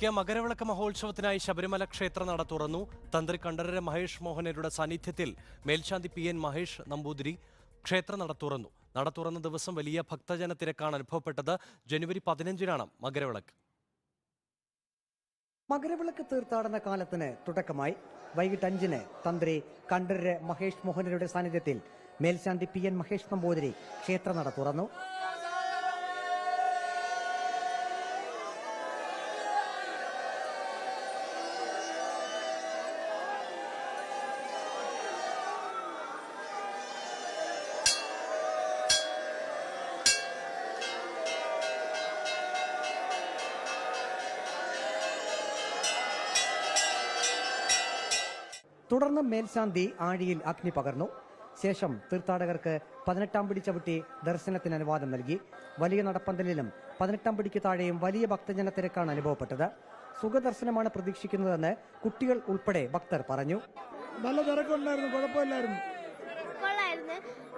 ക്ക് മകരവിളക്ക് മഹോത്സവത്തിനായി ശബരിമല ക്ഷേത്ര നട തുറന്നു. തന്ത്രി കണ്ഠരര മഹേഷ് മോഹനരുടെ സാന്നിധ്യത്തിൽ മേൽശാന്തി പി എൻ മഹേഷ് നമ്പൂതിരി ക്ഷേത്ര നട തുറന്നു. നട തുറന്ന ദിവസം വലിയ ഭക്തജന തിരക്കാണ് അനുഭവപ്പെട്ടത്. ജനുവരി പതിനഞ്ചിനാണ് മകരവിളക്ക്. മകരവിളക്ക് തീർത്ഥാടന കാലത്തിന് തുടക്കമായി. വൈകിട്ട് അഞ്ചിന് തന്ത്രി കണ്ഠരര മഹേഷ് മോഹനരുടെ സാന്നിധ്യത്തിൽ മേൽശാന്തി പി എൻ മഹേഷ് നമ്പൂതിരി ക്ഷേത്ര നട തുറന്നു. തുടർന്ന് മേൽശാന്തി ആഴിയിൽ അഗ്നി പകർന്നു. ശേഷം തീർത്ഥാടകർക്ക് പതിനെട്ടാം പിടി ചവിട്ടി ദർശനത്തിന് അനുവാദം നൽകി. വലിയ നടപ്പന്തലിലും പതിനെട്ടാം പിടിക്ക് താഴെയും വലിയ ഭക്തജന തിരക്കാണ് അനുഭവപ്പെട്ടത്. സുഖദർശനമാണ് പ്രതീക്ഷിക്കുന്നതെന്ന് കുട്ടികൾ ഉൾപ്പെടെ ഭക്തർ പറഞ്ഞു. നല്ല തിരക്കുണ്ടായിരുന്നു കുഴപ്പമില്ലായിരുന്നു.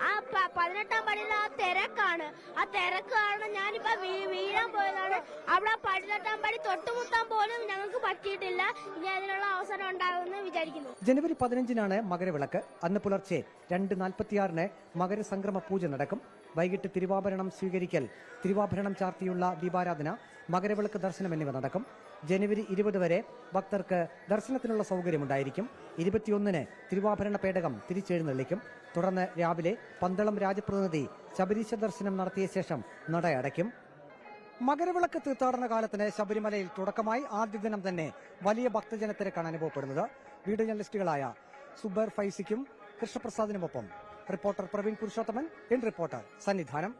ആ പതിനെട്ടാം പടിയിൽ ആ തിരക്കാണ്. ആ തിരക്ക് കാരണം ഞാനിപ്പോ വീഴാൻ പോയതാണ്. അവിടെ പതിനെട്ടാം പടി തൊട്ടുമുത്താൻ പോലും ഞങ്ങൾക്ക് പറ്റിയിട്ടില്ല. ഇനി അതിനുള്ള അവസരം ഉണ്ടാകുമെന്ന് വിചാരിക്കുന്നു. ജനുവരി പതിനഞ്ചിനാണ് മകരവിളക്ക്. അന്ന് പുലർച്ചെ രണ്ട് നാൽപ്പത്തിയാറിന് മകരസംക്രമ പൂജ നടക്കും. വൈകിട്ട് തിരുവാഭരണം സ്വീകരിക്കൽ തിരുവാഭരണം ചാർത്തിയുള്ള ദീപാരാധന മകരവിളക്ക് ദർശനം എന്നിവ നടക്കും. ജനുവരി ഇരുപത് വരെ ഭക്തർക്ക് ദർശനത്തിനുള്ള സൗകര്യമുണ്ടായിരിക്കും. ഇരുപത്തിയൊന്നിന് തിരുവാഭരണ പേടകം തിരിച്ചെഴുന്നള്ളിക്കും. തുടർന്ന് രാവിലെ പന്തളം രാജപ്രതിനിധി ശബരീശ ദർശനം നടത്തിയ ശേഷം നട അടയ്ക്കും. മകരവിളക്ക് തീർത്ഥാടന കാലത്തിന് ശബരിമലയിൽ തുടക്കമായി ആദ്യ ദിനം തന്നെ വലിയ ഭക്തജനത്തിരക്കാണ് അനുഭവപ്പെടുന്നത്. വീഡിയോ ജേർണലിസ്റ്റുകളായ സുബർ ഫൈസിക്കും കൃഷ്ണപ്രസാദിനുമൊപ്പം. Reporter Praveen Purushothaman N reporter Sannidhanam.